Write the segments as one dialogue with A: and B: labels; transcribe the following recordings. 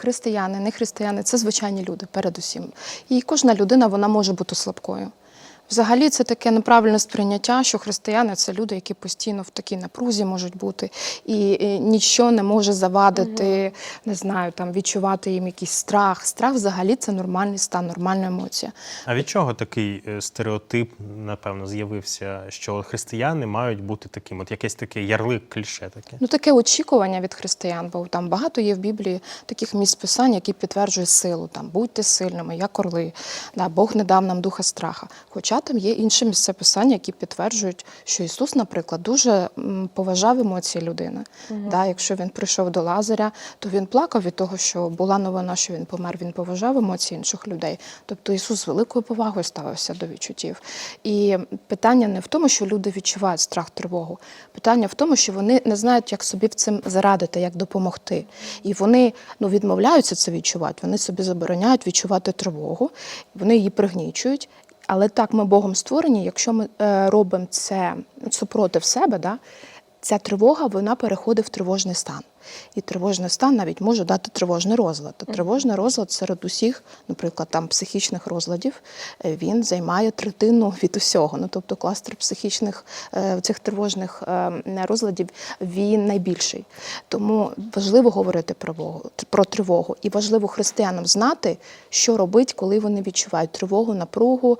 A: християни, не християни це звичайні люди, передусім. І кожна людина вона може бути слабкою. Взагалі, це таке неправильне сприйняття, що християни це люди, які постійно в такій напрузі можуть бути, і, і нічого не може завадити, не знаю, там відчувати їм якийсь страх. Страх взагалі це нормальний стан, нормальна емоція.
B: А від чого такий е, стереотип, напевно, з'явився, що християни мають бути таким? От якесь таке ярлик, кліше таке.
A: Ну, таке очікування від християн, бо там багато є в Біблії таких місць писань, які підтверджують силу. Там будьте сильними, як орли. Да, Бог не дав нам духа страха. Хоча там є інші місця писання, які підтверджують, що Ісус, наприклад, дуже поважав емоції людини. Да, якщо він прийшов до Лазаря, то він плакав від того, що була новина, що він помер. Він поважав емоції інших людей. Тобто Ісус з великою повагою ставився до відчуттів. І питання не в тому, що люди відчувають страх, тривогу. Питання в тому, що вони не знають, як собі в цим зарадити, як допомогти. І вони ну, відмовляються це відчувати. Вони собі забороняють відчувати тривогу, вони її пригнічують. Але так ми Богом створені, якщо ми е, робимо це супротив себе, да, ця тривога вона переходить в тривожний стан. І тривожний стан навіть може дати тривожний розлад. А Тривожний розлад серед усіх, наприклад, там психічних розладів, е, він займає третину від усього. Ну тобто кластер психічних е, цих тривожних е, розладів він найбільший. Тому важливо говорити про тривогу, про тривогу, і важливо християнам знати, що робити, коли вони відчувають тривогу, напругу.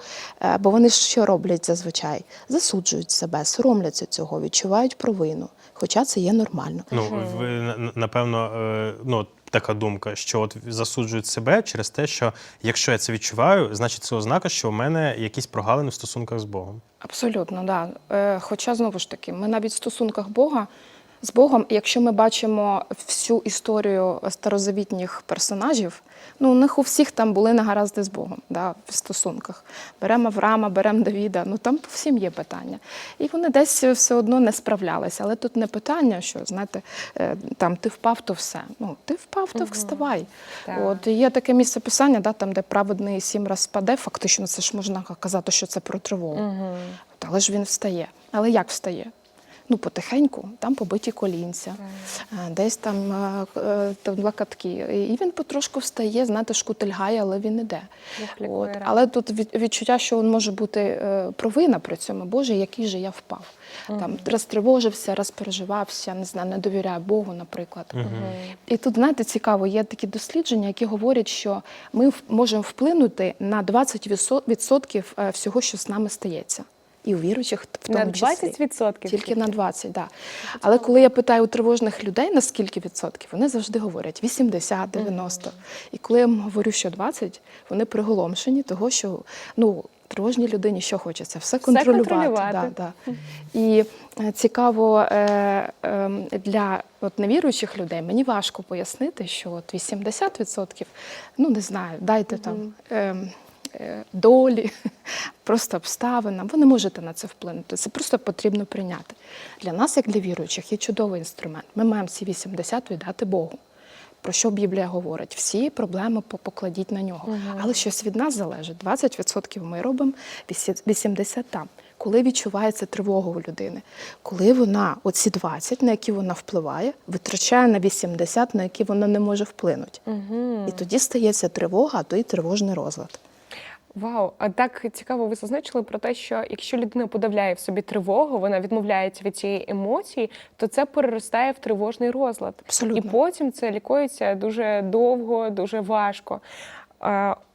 A: Бо вони що роблять зазвичай? Засуджують себе, соромляться цього, відчувають провину. Хоча це є нормально.
B: Ну, ви напевно, е, ну. Така думка, що от засуджують себе через те, що якщо я це відчуваю, значить це ознака, що у мене якісь прогалини в стосунках з Богом.
A: Абсолютно, да. Е, Хоча знову ж таки, ми навіть в стосунках Бога з Богом, якщо ми бачимо всю історію старозавітніх персонажів, ну у них у всіх там були негаразди з Богом, да, в стосунках. Беремо Авраама, беремо Давіда, ну там по всім є питання. І вони десь все одно не справлялися. Але тут не питання, що знаєте, е, там ти впав, то все. Ну ти впав, то вставай.
C: Так.
A: От є таке місце писання, да, там, де праведний сім раз спаде, фактично це ж можна казати, що це про тривогу. От, Але ж він встає. Але як встає? Ну, потихеньку, там побиті колінця, е, десь там, е, е, там два катки. І він потрошку встає, знаєте, шкутильгає, але він іде. От. Але тут від- відчуття, що він може бути провина при цьому. Боже, який же я впав. Там розтривожився, розпереживався, не знаю, не довіряю Богу, наприклад. І тут, знаєте, цікаво, є такі дослідження, які говорять, що ми можемо вплинути на 20% е, всього, що з нами стається. І у віруючих в тому
C: На 20%?
A: Тільки на 20, так. Да. Але коли я питаю у тривожних людей, на скільки відсотків, вони завжди говорять 80, 90. І коли я їм говорю, що 20, вони приголомшені того, що ну, тривожній людині що хочеться? Все контролювати.
C: контролювати.
A: Да, да. І е, цікаво е, е, для от, невіруючих людей мені важко пояснити, що от 80%, ну не знаю, дайте там. Долі, просто обставинам. Ви не можете на це вплинути. Це просто потрібно прийняти. Для нас, як для віруючих, є чудовий інструмент. Ми маємо ці 80 віддати Богу. Про що Біблія говорить? Всі проблеми покладіть на нього. Але щось від нас залежить. 20% ми робимо, 80% там. Коли відчувається тривога у людини, коли вона оці 20, на які вона впливає, витрачає на 80, на які вона не може вплинути. І тоді стається тривога, а то й тривожний розлад.
C: Вау, а так цікаво, ви зазначили про те, що якщо людина подавляє в собі тривогу, вона відмовляється від цієї емоції, то це переростає в тривожний розлад.
A: Абсолютно.
C: І потім це лікується дуже довго, дуже важко.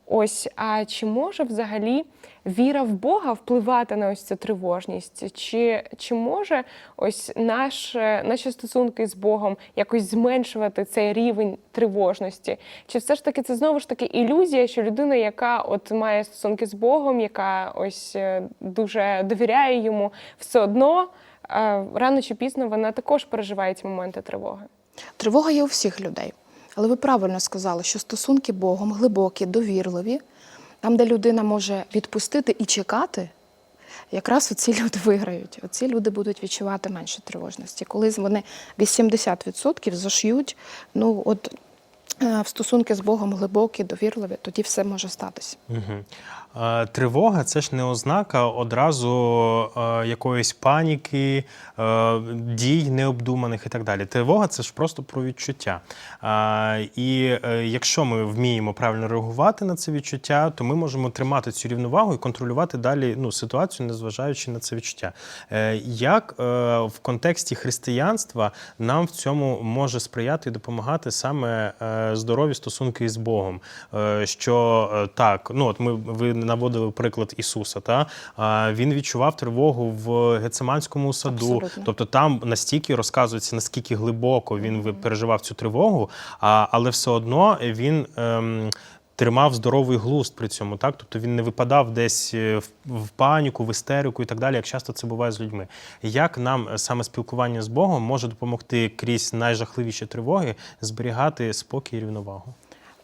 C: Ось, а чи може взагалі віра в Бога впливати на ось цю тривожність? Чи, чи може ось наш, наші стосунки з Богом якось зменшувати цей рівень тривожності? Чи все ж таки це знову ж таки ілюзія, що людина, яка от має стосунки з Богом, яка ось е, дуже довіряє йому, все одно е, рано чи пізно вона також переживає ці моменти тривоги?
A: Тривога є у всіх людей. Але ви правильно сказали, що стосунки Богом глибокі, довірливі, там, де людина може відпустити і чекати, якраз оці люди виграють. Оці люди будуть відчувати менше тривожності. Коли вони 80% заш'ють, ну от е, в стосунки з Богом глибокі, довірливі, тоді все може статися.
B: Угу. Е, Тривога це ж не ознака одразу е, якоїсь паніки, е, дій необдуманих і так далі. Тривога це ж просто про відчуття. І якщо ми вміємо правильно реагувати на це відчуття, то ми можемо тримати цю рівновагу і контролювати далі ну, ситуацію, незважаючи на це відчуття. Як в контексті християнства нам в цьому може сприяти і допомагати саме здорові стосунки із Богом? Що так, ну от ми ви наводили приклад Ісуса, та він відчував тривогу в Гецеманському саду.
A: Абсолютно.
B: Тобто там настільки розказується, наскільки глибоко він ви- переживав цю тривогу, а, але все одно він. Ем, Тримав здоровий глузд при цьому, так тобто він не випадав десь е, в, паніку, в істерику і так далі, як часто це буває з людьми. Як нам саме спілкування з Богом може допомогти крізь найжахливіші тривоги зберігати спокій і рівновагу?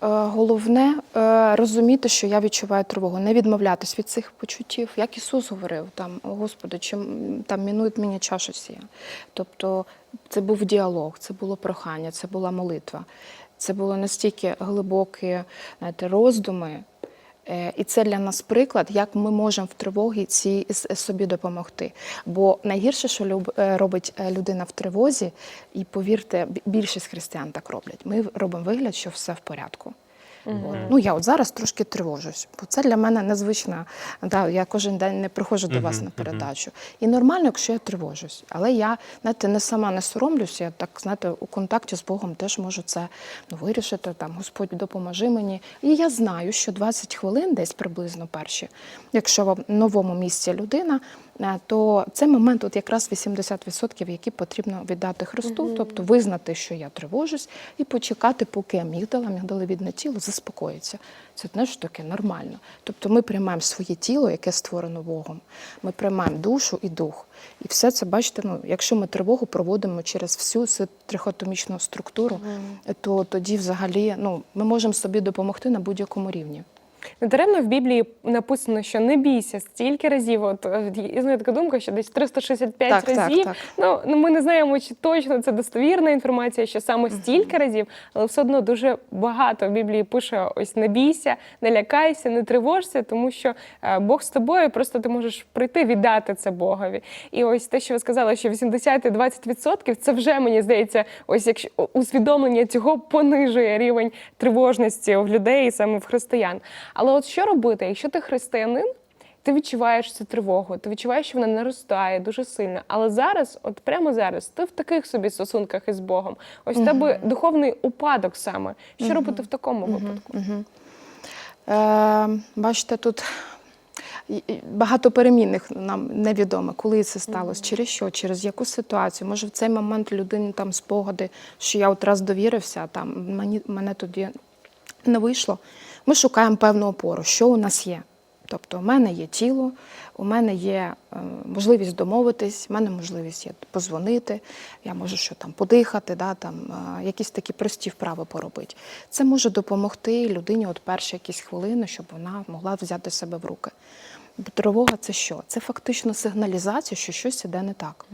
A: Е, Головне е, розуміти, що я відчуваю тривогу, не відмовлятись від цих почуттів. Як Ісус говорив, там, «О, Господи, чим там мінують мені чаша сія. Тобто це був діалог, це було прохання, це була молитва. Це було настільки глибокі знаєте, роздуми. Е, І це для нас приклад, як ми можемо в тривогі цій собі допомогти. Бо найгірше, що е, робить е, людина в тривозі, і повірте, більшість християн так роблять. Ми робимо вигляд, що все в порядку. От. Ну я от зараз трошки тривожусь, бо це для мене незвична. Да, я кожен день не приходжу до вас на передачу. І нормально, якщо я тривожусь. Але я знаєте, не сама не соромлюся, я так знаєте, у контакті з Богом теж можу це ну, вирішити. Там Господь допоможи мені. І я знаю, що 20 хвилин, десь приблизно перші, якщо в новому місці людина, то це момент, от якраз 80%, які потрібно віддати Христу, тобто визнати, що я тривожусь, і почекати, поки амігдала, амігдалевідне тіло заспокоїться. Це теж таке нормально. Тобто ми приймаємо своє тіло, яке створено Богом. Ми приймаємо душу і дух. І все це, бачите, ну, якщо ми тривогу проводимо через всю цю трихотомічну структуру, то тоді взагалі ну, ми можемо собі допомогти на будь-якому рівні.
C: Недаремно в Біблії написано, що не бійся стільки разів. От е, існує така думка, що десь 365
A: Так, так,
C: разів.
A: так.
C: Ну, ну ми не знаємо, чи точно це достовірна інформація, що саме стільки разів, але все одно дуже багато в Біблії пише: ось не бійся, не лякайся, не тривожся, тому що е, Бог з тобою, просто ти можеш прийти віддати це Богові. І ось те, що ви сказали, що 80 і 20% це вже мені здається, ось якщо усвідомлення цього понижує рівень тривожності в людей, саме в християн. Але от що робити, якщо ти християнин? Ти відчуваєш цю тривогу, ти відчуваєш, що вона наростає дуже сильно. Але зараз, от прямо зараз, ти в таких собі стосунках із Богом. Ось в тебе духовний упадок саме. Що робити в такому випадку?
A: Е, бачите, тут багато перемінних нам невідомо, коли це сталося, через що, через яку ситуацію. Може, в цей момент людині там спогади, що я от раз довірився, там мені, мене тоді не вийшло. Ми шукаємо певну опору, що у нас є. Тобто, у мене є тіло, у мене є е, можливість домовитись, у мене можливість є позвонити, я можу що там подихати, да, там, е, якісь такі прості вправи поробити. Це може допомогти людині от перші якісь хвилини, щоб вона могла взяти себе в руки. Тривога це що? Це фактично сигналізація, що щось іде не так.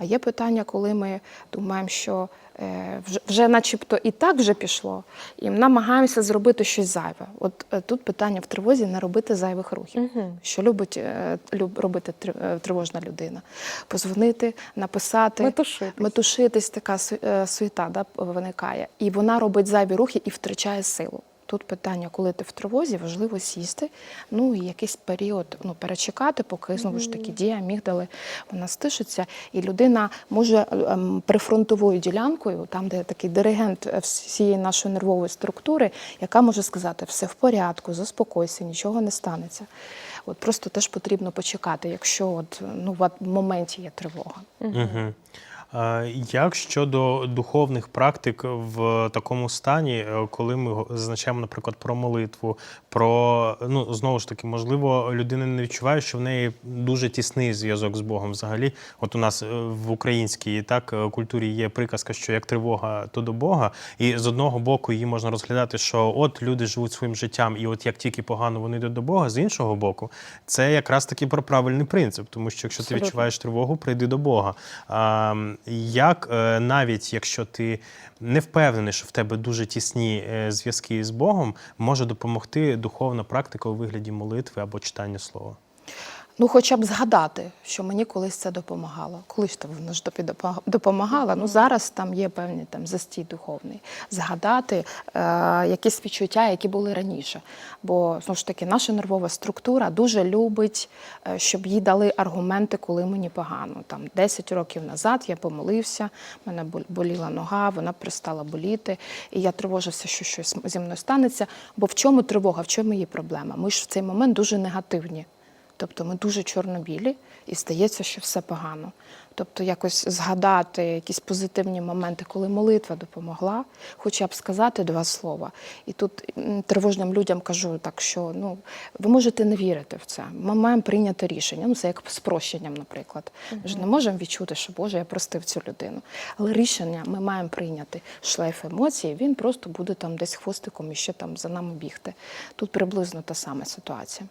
A: А є питання, коли ми думаємо, що е, вже, вже начебто і так вже пішло, і намагаємося зробити щось зайве. От е, тут питання в тривозі не робити зайвих рухів. Що любить е, люб, робити три- тривожна людина? Позвонити, написати,
C: Метушитись.
A: метушитись така су- суєта да, виникає. І вона робить зайві рухи і втрачає силу. Тут питання, коли ти в тривозі, важливо сісти, ну і якийсь період ну, перечекати, поки знову ж таки дія мігдали, вона стишиться, і людина може ем, прифронтовою ділянкою, там, де такий диригент е, всієї нашої нервової структури, яка може сказати, все в порядку, заспокойся, нічого не станеться. От просто теж потрібно почекати, якщо от, ну, в моменті є тривога.
B: Угу. Як щодо духовних практик в такому стані, е, коли ми зазначаємо, наприклад, про молитву, про ну знову ж таки, можливо, людина не відчуває, що в неї дуже тісний зв'язок з Богом. Взагалі, от у нас е, в українській так е, культурі є приказка, що як тривога, то до Бога, і з одного боку її можна розглядати, що от люди живуть своїм життям, і от як тільки погано вони йдуть до Бога, з іншого боку, це якраз таки про правильний принцип, тому що якщо ти відчуваєш тривогу, прийди до Бога. А, як е, навіть якщо ти не впевнений, що в тебе дуже тісні е, зв'язки з Богом, може допомогти духовна практика у вигляді молитви або читання слова?
A: Ну, хоча б згадати, що мені колись це допомагало. Колись то воно ж допа- допомагало. Ну зараз там є певний там застій духовний. Згадати е, якісь відчуття, які були раніше. Бо знову ж таки, наша нервова структура дуже любить, е, щоб їй дали аргументи, коли мені погано. Там 10 років назад я помолився, в мене бол- боліла нога, вона перестала боліти, і я тривожився, що щось зі мною станеться. Бо в чому тривога, в чому її проблема? Ми ж в цей момент дуже негативні. Тобто ми дуже чорно-білі і здається, що все погано. Тобто якось згадати якісь позитивні моменти, коли молитва допомогла, хоча б сказати два слова. І тут тривожним людям кажу так, що ну ви можете не вірити в це. Ми маємо прийняти рішення. Ну це як з прощенням, наприклад. Ми ж не можемо відчути, що Боже, я простив цю людину. Але рішення ми маємо прийняти. Шлейф емоцій, він просто буде там десь хвостиком і ще там за нами бігти. Тут приблизно та сама ситуація.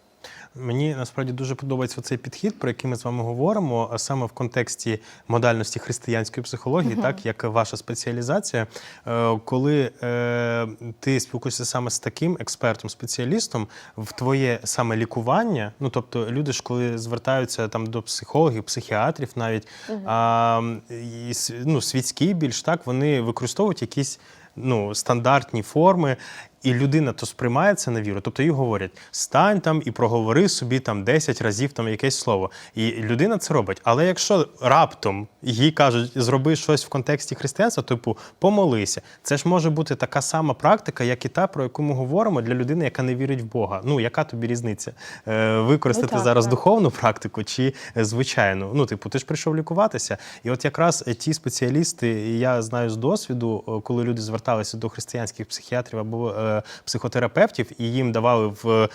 B: Мені насправді дуже подобається цей підхід, про який ми з вами говоримо, а саме в контексті модальності християнської психології, так як ваша спеціалізація. Е, Коли е, ти спілкуєшся саме з таким експертом, спеціалістом, в твоє саме лікування, ну тобто люди ж, коли звертаються там до психологів, психіатрів, навіть а, і, ну, світські більш так, вони використовують якісь ну, стандартні форми, і людина то сприймає це на віру. Тобто їй говорять, стань там і проговори собі там 10 разів там якесь слово. І людина це робить. Але якщо раптом їй кажуть, зроби щось в контексті християнства, типу помолися, це ж може бути така сама практика, як і та, про яку ми говоримо для людини, яка не вірить в Бога. Ну, яка тобі різниця? Е, використати
A: Ну, так,
B: зараз
A: так.
B: духовну практику чи е, звичайну? Ну, типу, ти ж прийшов лікуватися. І от якраз е, ті спеціалісти, я знаю з досвіду, коли люди зверталися до християнських психіатрів або е, психотерапевтів, і їм давали в е,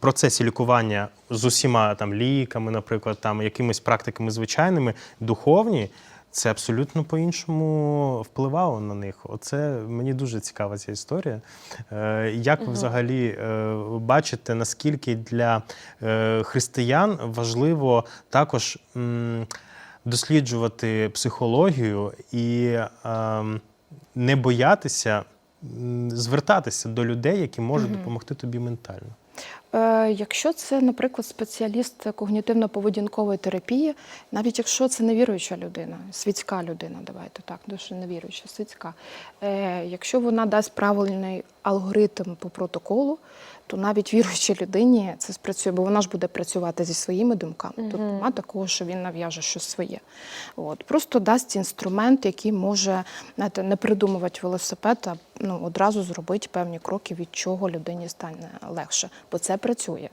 B: процесі лікування з усіма там ліками, наприклад, там якимись практиками звичайними, духовні. Це абсолютно по-іншому впливало на них. Оце мені дуже цікава ця історія. Е, Як ви взагалі е, бачите, наскільки для е, християн важливо також досліджувати психологію і ем, не боятися звертатися до людей, які можуть допомогти тобі ментально?
A: Е, Якщо це, наприклад, спеціаліст когнітивно-поведінкової терапії, навіть якщо це невіруюча людина, світська людина, давайте так, дуже невіруюча, світська, е, якщо вона дасть правильний алгоритм по протоколу, то навіть віруючій людині це спрацює, бо вона ж буде працювати зі своїми думками. Тобто нема такого, що він нав'яже щось своє. От. Просто дасть інструмент, який може знаєте, не придумувати велосипед, а ну, одразу зробити певні кроки, від чого людині стане легше. Бо це працює.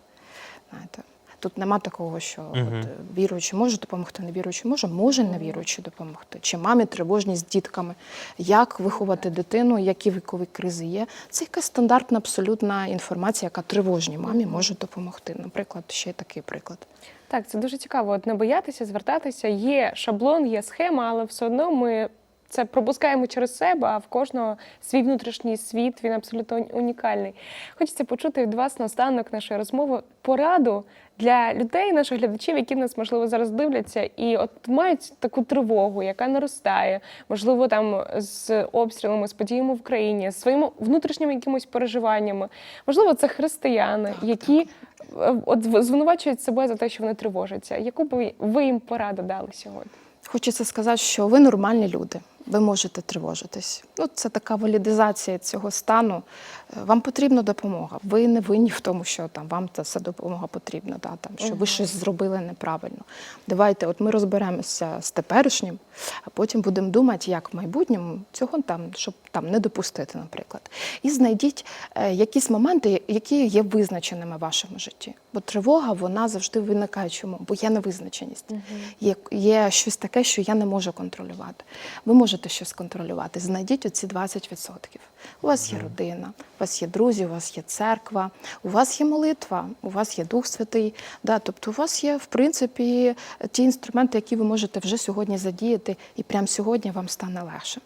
A: Знаєте. Тут нема такого, що
B: Мгм.
A: от, е, віруючий може допомогти, невіруючий може, може невіруючий допомогти. Чи мамі тривожність з дітками, як виховати дитину, які вікові кризи є. Це якась стандартна абсолютна інформація, яка тривожній мамі може допомогти. Наприклад, ще й такий приклад.
C: Так, це дуже цікаво. От не боятися, звертатися. Є шаблон, є схема, але все одно ми це пропускаємо через себе, а в кожного свій внутрішній світ він абсолютно унікальний. Хочеться почути від вас наостанок нашої розмови пораду для людей, наших глядачів, які нас можливо зараз дивляться, і от мають таку тривогу, яка наростає, можливо, там з обстрілами, з подіями в країні, з своїми внутрішніми якимись переживаннями. Можливо, це християни, які е, от звинувачують себе за те, що вони тривожаться. Яку б ви їм пораду дали сьогодні?
A: Хочеться сказати, що ви нормальні люди. Ви можете тривожитись. Ну, це така валідизація цього стану. Вам потрібна допомога. Ви не винні в тому, що там вам ця допомога потрібна, да, там, що ви щось зробили неправильно. Давайте, от ми розберемося з теперішнім, а потім будемо думати, як в майбутньому цього там, щоб там не допустити, наприклад. І знайдіть е, якісь моменти, які є визначеними в вашому житті. Бо тривога вона завжди виникає чому? Бо є невизначеність. Є, є щось таке, що я не можу контролювати. Ви можете щось контролювати. Знайдіть оці 20%. У вас є родина, у вас є друзі, у вас є церква, у вас є молитва, у вас є Дух Святий. Да, тобто у вас є, в принципі, ті інструменти, які ви можете вже сьогодні задіяти, і прямо сьогодні вам стане легше.